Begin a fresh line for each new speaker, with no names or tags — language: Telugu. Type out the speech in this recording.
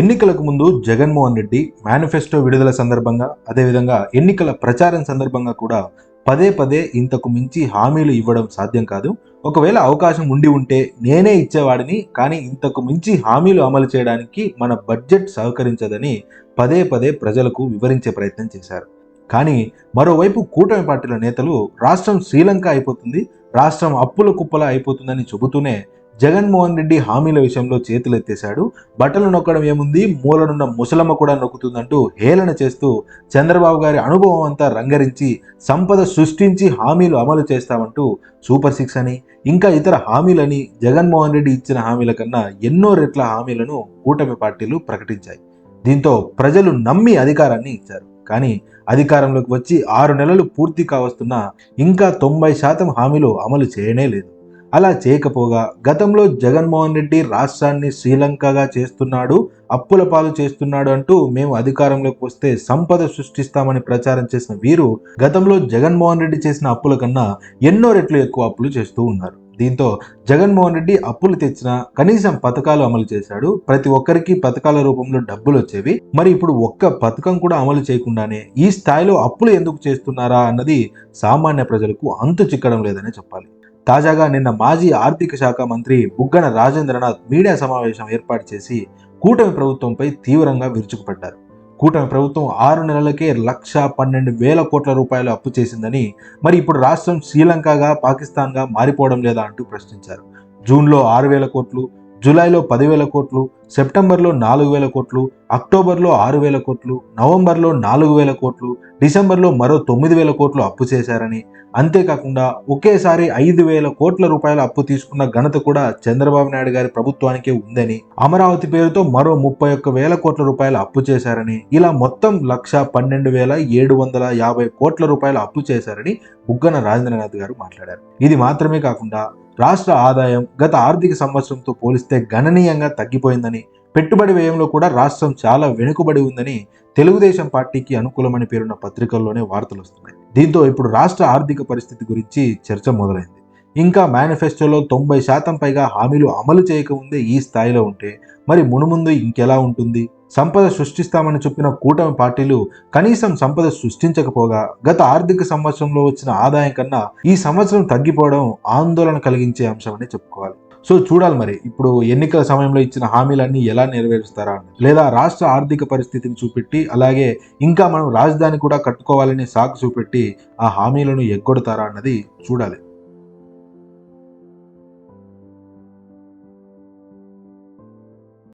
ఎన్నికలకు ముందు జగన్మోహన్ రెడ్డి మేనిఫెస్టో విడుదల సందర్భంగా అదేవిధంగా ఎన్నికల ప్రచారం సందర్భంగా కూడా పదే పదే ఇంతకు మించి హామీలు ఇవ్వడం సాధ్యం కాదు. ఒకవేళ అవకాశం ఉండి ఉంటే నేనే ఇచ్చేవాడిని కానీ ఇంతకు మించి హామీలు అమలు చేయడానికి మన బడ్జెట్ సహకరించదని పదే పదే ప్రజలకు వివరించే ప్రయత్నం చేశారు. కానీ మరోవైపు కూటమి పార్టీల నేతలు రాష్ట్రం శ్రీలంక అయిపోతుంది రాష్ట్రం అప్పుల కుప్పల అయిపోతుందని చెబుతూనే జగన్మోహన్ రెడ్డి హామీల విషయంలో చేతులెత్తేశాడు బట్టలు నొక్కడం ఏముంది? మూలనున్న ముసలమ్మ కూడా నొక్కుతుందంటూ హేళన చేస్తూ చంద్రబాబు గారి అనుభవం అంతా రంగరించి సంపద సృష్టించి హామీలు అమలు చేస్తామంటూ సూపర్ సిక్స్ అని ఇంకా ఇతర హామీలని జగన్మోహన్ రెడ్డి ఇచ్చిన హామీల కన్నా ఎన్నో రెట్ల హామీలను కూటమి పార్టీలు ప్రకటించాయి. దీంతో ప్రజలు నమ్మి అధికారాన్ని ఇచ్చారు. కానీ అధికారంలోకి వచ్చి ఆరు నెలలు పూర్తి కావస్తున్నా ఇంకా తొంభై శాతం హామీలు అమలు చేయనే లేదు. అలా చేయకపోగా గతంలో జగన్మోహన్ రెడ్డి రాష్ట్రాన్ని శ్రీలంకగా చేస్తున్నాడు అప్పుల పాలు చేస్తున్నాడు అంటూ మేము అధికారంలోకి వస్తే సంపద సృష్టిస్తామని ప్రచారం చేసిన వీరు గతంలో జగన్మోహన్ రెడ్డి చేసిన అప్పుల కన్నా ఎన్నో రెట్లు ఎక్కువ అప్పులు చేస్తూ ఉన్నారు. దీంతో జగన్మోహన్ రెడ్డి అప్పులు తెచ్చిన కనీసం పథకాలు అమలు చేశాడు. ప్రతి ఒక్కరికి పథకాల రూపంలో డబ్బులు వచ్చేవి. మరి ఇప్పుడు ఒక్క పథకం కూడా అమలు చేయకుండానే ఈ స్థాయిలో అప్పులు ఎందుకు చేస్తున్నారా అన్నది సామాన్య ప్రజలకు అంతు చిక్కడం లేదనే చెప్పాలి. తాజాగా నిన్న మాజీ ఆర్థిక శాఖ మంత్రి బుగ్గన రాజేంద్రనాథ్ మీడియా సమావేశం ఏర్పాటు చేసి కూటమి ప్రభుత్వంపై తీవ్రంగా విరుచుకుపడ్డారు. కూటమి ప్రభుత్వం ఆరు నెలలకే లక్ష పన్నెండు వేల కోట్ల రూపాయలు అప్పు చేసిందని మరి ఇప్పుడు రాష్ట్రం శ్రీలంకగా పాకిస్తాన్గా మారిపోవడం లేదా అంటూ ప్రశ్నించారు. జూన్లో ఆరు వేల కోట్లు జూలైలో పదివేల కోట్లు సెప్టెంబర్లో నాలుగు వేల కోట్లు అక్టోబర్లో ఆరు వేల కోట్లు నవంబర్లో నాలుగు వేల కోట్లు డిసెంబర్లో మరో తొమ్మిది వేల కోట్లు అప్పు చేశారని. అంతేకాకుండా ఒకేసారి ఐదు వేల కోట్ల రూపాయల అప్పు తీసుకున్న ఘనత కూడా చంద్రబాబు నాయుడు గారి ప్రభుత్వానికే ఉందని అమరావతి పేరుతో మరో ముప్పై ఒక్క వేల కోట్ల రూపాయల అప్పు చేశారని ఇలా మొత్తం లక్ష పన్నెండు వేల ఏడు వందల యాభై కోట్ల రూపాయల అప్పు చేశారని బుగ్గన రాజేంద్రనాథ్ గారు మాట్లాడారు. ఇది మాత్రమే కాకుండా రాష్ట్ర ఆదాయం గత ఆర్థిక సంవత్సరంతో పోలిస్తే గణనీయంగా తగ్గిపోయిందని పెట్టుబడి వ్యయంలో కూడా రాష్ట్రం చాలా వెనుకబడి ఉందని తెలుగుదేశం పార్టీకి అనుకూలమని పేరున్న పత్రికల్లోనే వార్తలు వస్తున్నాయి. దీంతో ఇప్పుడు రాష్ట్ర ఆర్థిక పరిస్థితి గురించి చర్చ మొదలైంది. ఇంకా మేనిఫెస్టోలో తొంభై శాతం పైగా హామీలు అమలు చేయకముందే ఈ స్థాయిలో ఉంటే మరి మునుముందు ఇంకెలా ఉంటుంది? సంపద సృష్టిస్తామని చెప్పిన కూటమి పార్టీలు కనీసం సంపద సృష్టించకపోగా గత ఆర్థిక సంవత్సరంలో వచ్చిన ఆదాయం కన్నా ఈ సంవత్సరం తగ్గిపోవడం ఆందోళన కలిగించే అంశమని చెప్పుకోవాలి. సో చూడాలి మరి ఇప్పుడు ఎన్నికల సమయంలో ఇచ్చిన హామీలన్నీ ఎలా నెరవేరుస్తారా అని. లేదా రాష్ట్ర ఆర్థిక పరిస్థితిని చూపెట్టి అలాగే ఇంకా మనం రాజధాని కూడా కట్టుకోవాలని సాకు చూపెట్టి ఆ హామీలను ఎగ్గొడతారా అన్నది చూడాలి